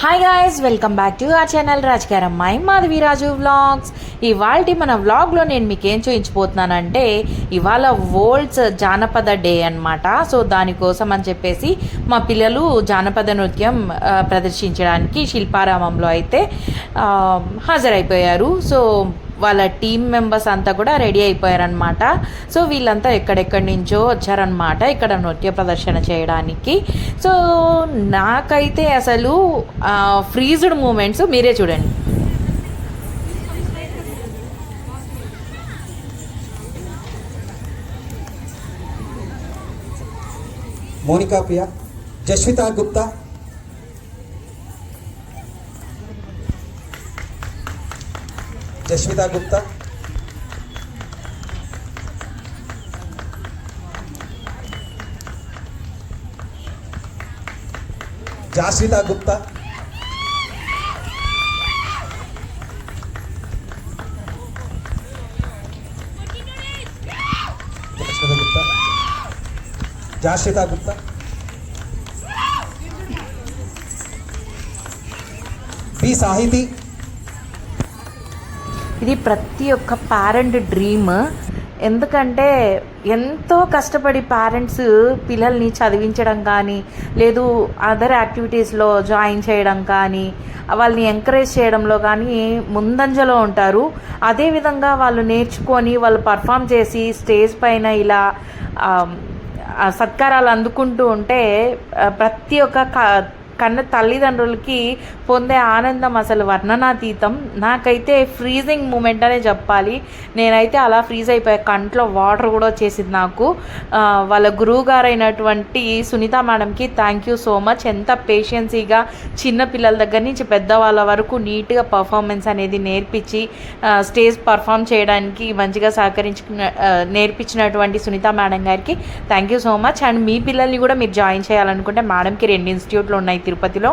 Hi guys welcome back to our channel రాజకీయ అమ్మాయి మాధవి రాజు vlogs ఇవాళ మన వ్లాగ్లో నేను మీకు ఏం చూపించబోతున్నానంటే ఇవాళ వరల్డ్స్ జానపద డే అన్నమాట. సో దానికోసం అని చెప్పేసి మా పిల్లలు జానపద నృత్యం ప్రదర్శించడానికి శిల్పారామంలో అయితే హాజరైపోయారు. సో వాళ్ళ టీం మెంబర్స్ అంతా కూడా రెడీ అయిపోయారనమాట సో వీళ్ళంతా ఎక్కడెక్కడి నుంచో వచ్చారనమాట ఇక్కడ నృత్య ప్రదర్శన చేయడానికి. సో నాకైతే అసలు ఫ్రీజ్డ్ మూమెంట్స్ మీరే చూడండి. మోనికా ప్రియా జస్వితా గుప్తా జస్వితా గుప్తా జాస్వితా గుప్తా జాస్వితా గుప్తా జాస్వితా గుప్తా బి సాహితీ ఇది ప్రతి ఒక్క పేరెంట్ డ్రీమ్ ఎందుకంటే ఎంతో కష్టపడి పేరెంట్స్ పిల్లల్ని చదివించడం కానీ లేదు అదర్ యాక్టివిటీస్లో జాయిన్ చేయడం కానీ వాళ్ళని ఎంకరేజ్ చేయడంలో కానీ ముందంజలో ఉంటారు. అదేవిధంగా వాళ్ళు నేర్చుకొని వాళ్ళు పర్ఫామ్ చేసి స్టేజ్ పైన ఇలా um, సత్కారాలు అందుకుంటూ ఉంటే ప్రతి ఒక్క క- కన్న తల్లిదండ్రులకి పొందే ఆనందం అసలు వర్ణనాతీతం. నాకైతే ఫ్రీజింగ్ మూమెంట్ అనే చెప్పాలి. నేనైతే అలా ఫ్రీజ్ అయిపోయా. కంట్లో వాటర్ కూడా వచ్చేసింది నాకు. వాళ్ళ గురువు గారైనటువంటి సునీత మేడంకి థ్యాంక్ యూ సో మచ్ ఎంత పేషెన్సీగా చిన్న పిల్లల దగ్గర నుంచి పెద్దవాళ్ళ వరకు నీట్గా పర్ఫార్మెన్స్ అనేది నేర్పించి స్టేజ్ పర్ఫామ్ చేయడానికి మంచిగా సహకరించుకున్న నేర్పించినటువంటి సునీత మేడం గారికి thank you so much and మీ పిల్లల్ని కూడా మీరు జాయిన్ చేయాలనుకుంటే మేడంకి రెండు ఇన్స్టిట్యూట్లు ఉన్నాయి. తిరుపతిలో.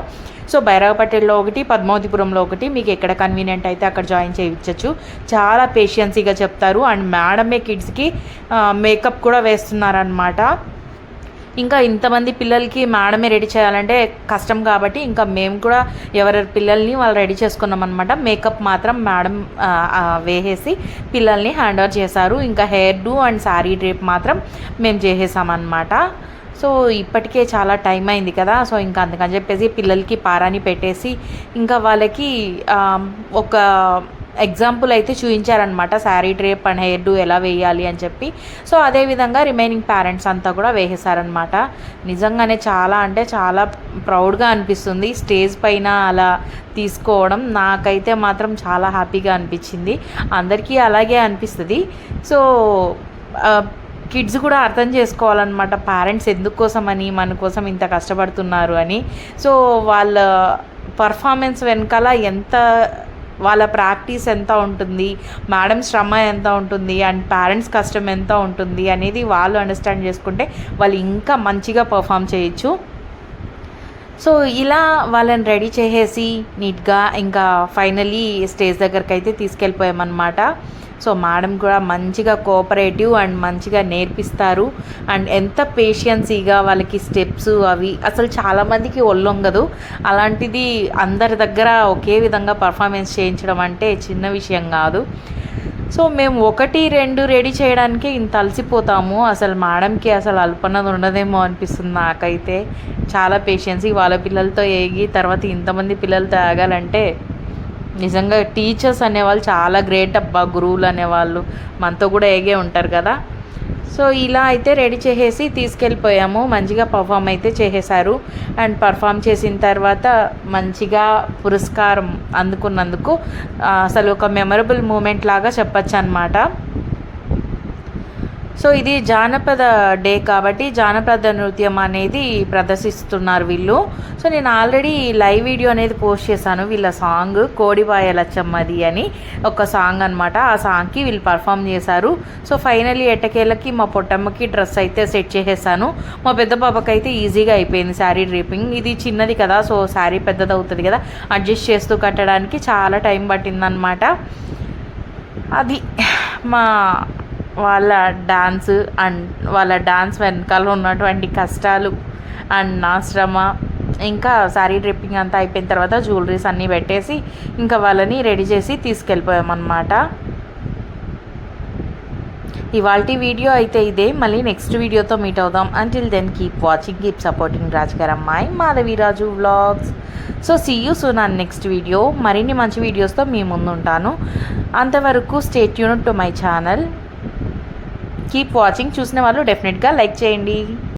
సో భైరవపట్టెల్లో ఒకటి పద్మావతిపురంలో ఒకటి మీకు ఎక్కడ కన్వీనియంట్ అయితే అక్కడ జాయిన్ చేయించవచ్చు చాలా పేషియన్సీగా చెప్తారు. అండ్ మేడమే కిడ్స్కి మేకప్ కూడా వేస్తున్నారనమాట ఇంకా ఇంతమంది పిల్లలకి మేడమే రెడీ చేయాలంటే కష్టం కాబట్టి ఇంకా మేము కూడా ఎవరెవరి పిల్లల్ని వాళ్ళు రెడీ చేసుకున్నాం అనమాట మేకప్ మాత్రం మేడం వేసేసి పిల్లల్ని హ్యాండ్ ఓవర్ చేశారు. ఇంకా hairdo and sari drape మాత్రం మేము చేసేసామన్నమాట. సో ఇప్పటికే చాలా టైం అయింది కదా. సో ఇంకా అందుకని చెప్పేసి పిల్లలకి పారాని పెట్టేసి ఇంకా వాళ్ళకి ఒక ఎగ్జాంపుల్ అయితే చూపించారనమాట sari drape and hairdo ఎలా వేయాలి అని చెప్పి. సో అదేవిధంగా రిమైనింగ్ పేరెంట్స్ అంతా కూడా వేసేసారనమాట నిజంగానే చాలా అంటే చాలా ప్రౌడ్గా అనిపిస్తుంది. స్టేజ్ పైన అలా తీసుకోవడం నాకైతే మాత్రం చాలా హ్యాపీగా అనిపించింది. అందరికీ అలాగే అనిపిస్తుంది. సో కిడ్స్ కూడా అర్థం చేసుకోవాలన్నమాట. పేరెంట్స్ ఎందుకోసమని మన కోసం ఇంత కష్టపడుతున్నారు అని. సో వాళ్ళ పర్ఫార్మెన్స్ వెనకాల ఎంత వాళ్ళ ప్రాక్టీస్ ఎంత ఉంటుంది మేడం శ్రమ ఎంత ఉంటుంది అండ్ పేరెంట్స్ కష్టం ఎంత ఉంటుంది అనేది వాళ్ళు అండర్స్టాండ్ చేసుకుంటే వాళ్ళు ఇంకా మంచిగా పర్ఫామ్ చేయొచ్చు. సో ఇలా వాళ్ళని రెడీ చేసేసి నీట్గా ఇంకా ఫైనలీ స్టేజ్ దగ్గరికి అయితే తీసుకెళ్ళిపోయామన్నమాట. సో మేడం కూడా మంచిగా కోఆపరేటివ్ అండ్ మంచిగా నేర్పిస్తారు. అండ్ ఎంత పేషియన్సీగా వాళ్ళకి స్టెప్స్ అవి అసలు చాలామందికి ఒళ్ళొంగదు. అలాంటిది అందరి దగ్గర ఒకే విధంగా పర్ఫార్మెన్స్ చేయించడం అంటే చిన్న విషయం కాదు. సో మేము ఒకటి రెండు రెడీ చేయడానికి ఇంత అలసిపోతాము. అసలు మేడంకి అసలు అల్పనది ఉండదేమో అనిపిస్తుంది నాకైతే. చాలా పేషెన్స్ వాళ్ళ పిల్లలతో ఏగి తర్వాత ఇంతమంది పిల్లలతో ఆగాలంటే నిజంగా టీచర్స్ అనేవాళ్ళు చాలా గ్రేట్ అబ్బా గురువులు అనేవాళ్ళు. మనతో కూడా ఏగే ఉంటారు కదా. సో ఇలా అయితే రెడీ చేసేసి తీసుకెళ్ళిపోయాము. మంచిగా పర్ఫామ్ అయితే చేసేసారు. అండ్ పర్ఫామ్ చేసిన తర్వాత మంచిగా పురస్కారం అందుకున్నందుకు అసలు ఒక మెమరబుల్ మూమెంట్ లాగా చెప్పచ్చు అనమాట సో ఇది జానపద డే కాబట్టి జానపద నృత్యం అనేది ప్రదర్శిస్తున్నారు వీళ్ళు. సో నేను ఆల్రెడీ లైవ్ వీడియో అనేది పోస్ట్ చేశాను. వీళ్ళ సాంగ్ కోడిపాయ లచ్చమ్మది అని ఒక సాంగ్ అనమాట ఆ సాంగ్కి వీళ్ళు పర్ఫామ్ చేశారు. సో ఫైనలీ ఎట్టకేళ్ళకి మా పొట్టమ్మకి డ్రెస్ అయితే సెట్ చేసేసాను. మా పెద్ద పాపకి అయితే ఈజీగా అయిపోయింది శారీ డ్రీపింగ్. ఇది చిన్నది కదా సో శారీ పెద్దది అవుతుంది కదా. అడ్జస్ట్ చేస్తూ కట్టడానికి చాలా టైం పట్టిందనమాట అది మా వాళ్ళ డాన్స్ అండ్ వాళ్ళ డాన్స్ వెనకాల ఉన్నటువంటి కష్టాలు అండ్ నా శ్రమ ఇంకా శారీ డ్రిప్పింగ్ అంతా అయిపోయిన తర్వాత జ్యువెలరీస్ అన్నీ పెట్టేసి ఇంకా వాళ్ళని రెడీ చేసి తీసుకెళ్ళిపోయామన్నమాట. ఇవాళ వీడియో అయితే ఇదే. మళ్ళీ నెక్స్ట్ వీడియోతో మీట్ అవుదాం. Until then keep watching keep supporting రాజుగారు అమ్మాయి Madhaviraju vlogs so see you soon and next video మరిన్ని మంచి వీడియోస్తో మీ ముందు ఉంటాను అంతవరకు stay tuned to my channel keep watching చూసిన వాళ్ళు డెఫినెట్గా లైక్ చేయండి.